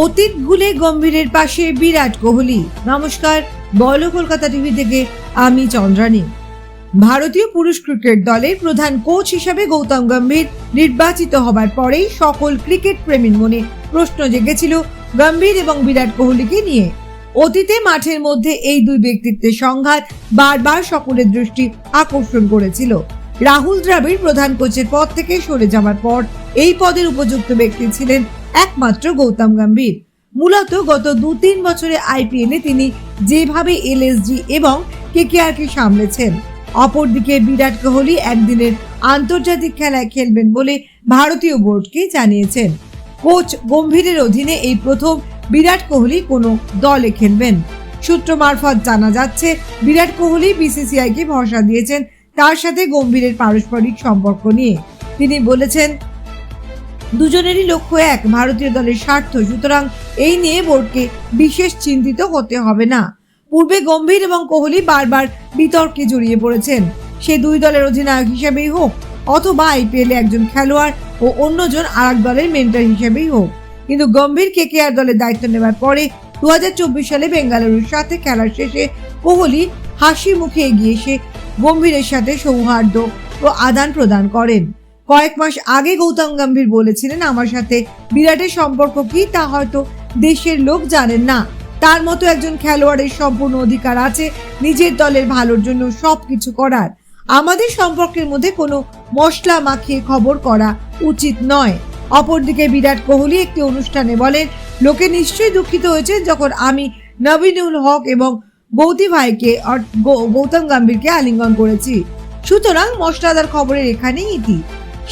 অতীত ভুলে গম্ভীরের পাশে বিরাট কোহলি। নমস্কার, বলো কলকাতা টিভি থেকে, আমি চন্দ্রানী। ভারতীয় পুরুষ ক্রিকেট দলের প্রধান কোচ হিসাবে গৌতম গম্ভীর নির্বাচিত হবার পরেই সকল ক্রিকেট প্রেমীর মনে প্রশ্ন জেগেছিল গম্ভীর এবং বিরাট কোহলিকে নিয়ে। অতীতে মাঠের মধ্যে এই দুই ব্যক্তিত্বের সংঘাত বারবার সকলের দৃষ্টি আকর্ষণ করেছিল। রাহুল দ্রাবিড় প্রধান কোচের পদ থেকে সরে যাওয়ার পর এই পদের উপযুক্ত ব্যক্তি ছিলেন একমাত্র গৌতম গম্ভীর। মূলত গত দু তিন বছরে আইপিএলে তিনি যেভাবে এলএসজি এবং কেকেআরকে সামলেছেন, অপরদিকে বিরাট কোহলি একদিনের আন্তর্জাতিক খেলায় খেলবেন বলে ভারতীয় বোর্ডকে জানিয়েছেন। কোচ গম্ভীরের অধীনে এই প্রথম বিরাট কোহলি কোনো দলে খেলবেন। সূত্র মারফত জানা যাচ্ছে, বিরাট কোহলি বিসিসিআইকে ভরসা দিয়েছেন তার সাথে গম্ভীরের পারস্পরিক সম্পর্ক নিয়ে। তিনি বলেছেন, দুজনেরই লক্ষ্য এক, ভারতীয় দলের স্বার্থ, সুতরাং এই নিয়ে বোর্ডকে বিশেষ চিন্তিত হতে হবে না। পূর্বে গম্ভীর এবং কোহলি বারবার বিতর্কে জড়িয়ে পড়েছেন। সে দুই দলের অধিনায়ক হিসেবেই হোক, অথবা আইপিএলে একজন খেলোয়াড় ও অন্যজন আর দলের মেন্টর হিসেবেই হোক। কিন্তু গম্ভীর কেকেআর দলের দায়িত্ব নেবার পরে দু হাজার চব্বিশ সালে বেঙ্গালুরুর সাথে খেলার শেষে কোহলি হাসি মুখে এগিয়ে এসে গম্ভীরের সাথে সৌহার্দ্য ও আদান প্রদান করেন। কয়েক মাস আগে গৌতম গম্ভীর বলেছিলেন, আমার সাথে বিরাটের সম্পর্ক কি তা হয়তো দেশের লোক জানেন না। তার মতো একজন খেলোয়াড়ের সম্পূর্ণ অধিকার আছে, নিজের দলের ভালোর জন্য সবকিছু করার। আমাদের সম্পর্কের মধ্যে কোনো মশলা মাখিয়ে খবর করা উচিত নয়। অপরদিকে বিরাট কোহলি একটি অনুষ্ঠানে বলেন, লোকে নিশ্চয়ই দুঃখিত হয়েছে যখন আমি নবীনুল হক এবং গৌতী ভাইকে গৌতম গম্ভীরকে আলিঙ্গন করেছি। সুতরাং মশলাদার খবরের এখানেই ইতি।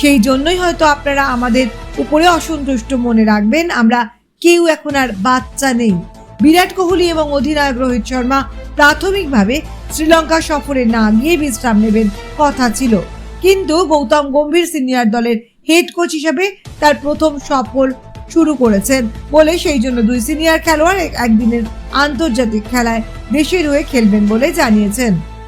সেই জন্যই হয়তো আপনারা আমাদের উপরে অসন্তুষ্ট মনে রাখবেন, আমরা কেউ এখন আর বাচ্চা নেই। বিরাট কোহলি এবং অধিনায়ক রোহিত শর্মা প্রাথমিকভাবে শ্রীলঙ্কা সফরে না গিয়ে বিশ্রাম নেবেন কথা ছিল। কিন্তু গৌতম গম্ভীর সিনিয়র দলের হেড কোচ হিসেবে তার প্রথম সফর শুরু করেছেন বলে সেই জন্য দুই সিনিয়র খেলোয়াড় একদিনের আন্তর্জাতিক খেলায় দেশের হয়ে খেলবেন বলে জানিয়েছেন।